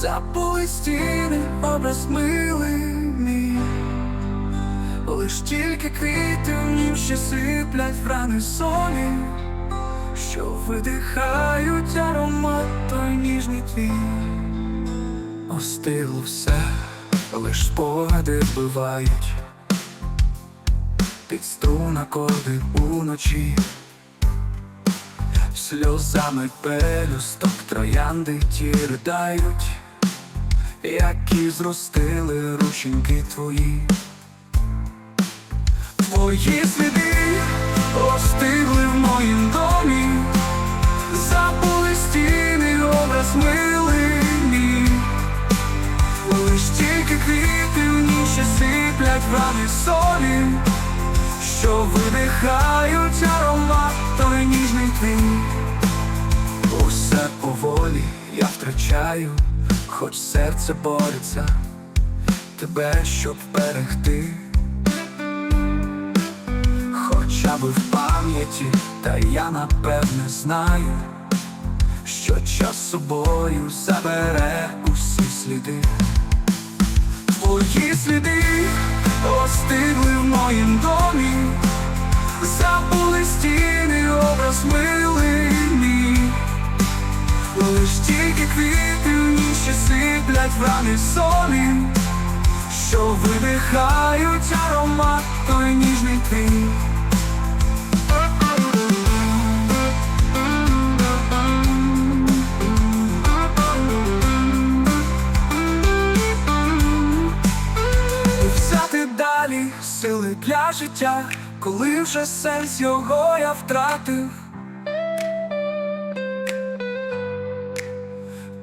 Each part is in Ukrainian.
Забули стіни, образ милий мій. Лиш тільки квіти в нім ще сиплять в рани солі, що видихають аромат той ніжний твій. Остило все, лиш спогади вбивають. Під струн акорди уночі, сльозами пелюсток троянди ті ридають, які зростили рученьки твої. Твої сліди остигли в моїм домі, забули стіни, образ милий. Лиш тільки квіти в ще сиплять рани солі, що видихають аромат той ніжний твій. Усе поволі я втрачаю, хоч серце бореться, тебе щоб берегти. Хоча би в пам'яті, та я напевне знаю, що час собою забере усі сліди. Твої сліди остигли в моїм домі, забули стіни, образ милий мій. Лиш тільки ще сиплять в рани солі, що видихають аромат той ніжний твій. Взяти далі сили для життя, коли вже сенс його я втратив.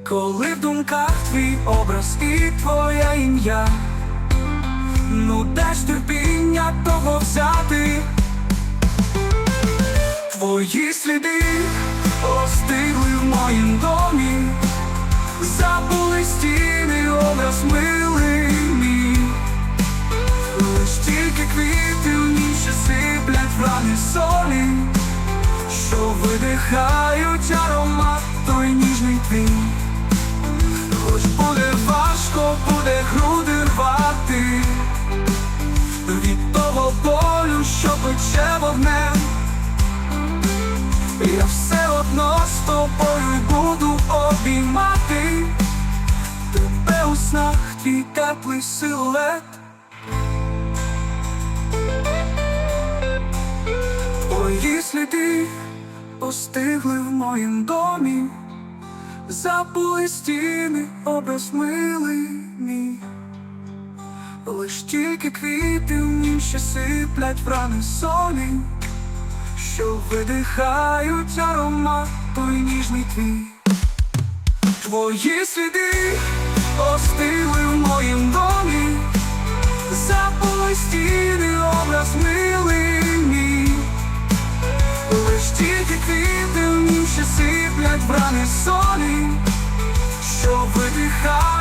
Коли в думках твій образ і твоє ім'я, ну де ж терпіння того взяти? Твої сліди остигли в моїм домі, забули стіни, образ милий мій. Лиш тільки квіти в ще сиплять рани солі, що видихають аромат той ніжний твій. Хоч буде важко, буде груди рвати від того болю, що пече вогнем. Я все одно з тобою буду обіймати тебе у снах, твій теплий силует. Твої сліди остигли в моїм домі, забули стіни, обезмилені. Лиш тільки квіти в ніші сиплять в рани солі, що видихають аромат той ніжний твій. Твої сліди вбране солі, що видихає.